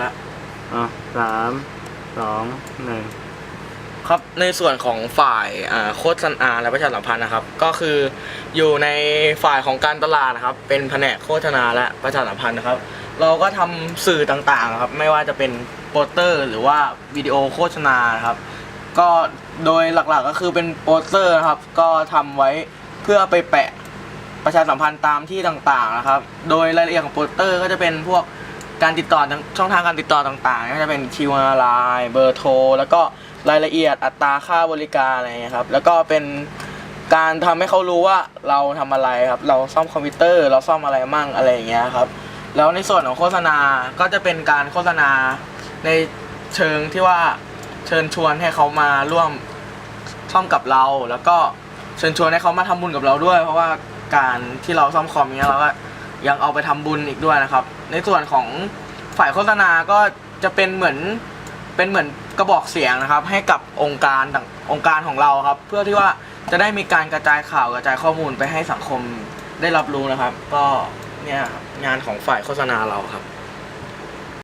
แล้วอะสามสองหนึ่งครับในส่วนของฝ่ายอ่าโฆษณาและประชาสัมพันธ์นะครับ ก็คืออยู่ในฝ่ายของการตลาดนะครับ เป็นแผนกโฆษณาและประชาสัมพันธ์นะครับ เราก็ทำสื่อต่างๆนะครับ ไม่ว่าจะเป็นโปสเตอร์ หรือว่าวิดีโอโฆษณานะครับ ก็โดยหลักๆก็คือเป็นโปสเตอร์นะครับ ก็ทำไว้เพื่อไปแปะประชาสัมพันธ์ตามที่ต่างๆนะครับ โดยรายละเอียดของโปสเตอร์ก็จะเป็นพวก การติดต่อช่องทางการติดต่อต่างๆก็จะเป็นคิวอาร์ไลน์เบอร์โทร แล้วก็รายละเอียดอัตราค่าบริการอะไรอย่างเงี้ยครับ แล้วก็เป็นการทำให้เขารู้ว่าเราทำอะไรครับ เราซ่อมคอมพิวเตอร์เราซ่อมอะไรมั่งอะไรอย่างเงี้ยครับ แล้วในส่วนของโฆษณาก็จะเป็นการโฆษณาในเชิงที่ว่าเชิญชวนให้เขามาร่วมซ่อมกับเรา แล้วก็เชิญชวนให้เขามาทำบุญกับเราด้วย เพราะว่าการที่เราซ่อมคอมเนี้ยเราก็ ยังเอาไปทำบุญอีกด้วยนะครับ ในส่วนของฝ่ายโฆษณาก็จะเป็นเหมือนเป็นเหมือนกระบอกเสียงนะครับ ให้กับองค์การต่างองค์การของเราครับ เพื่อที่ว่าจะได้มีการกระจายข่าวกระจายข้อมูลไปให้สังคมได้รับรู้นะครับ ก็เนี่ยงานของฝ่ายโฆษณาเราครับ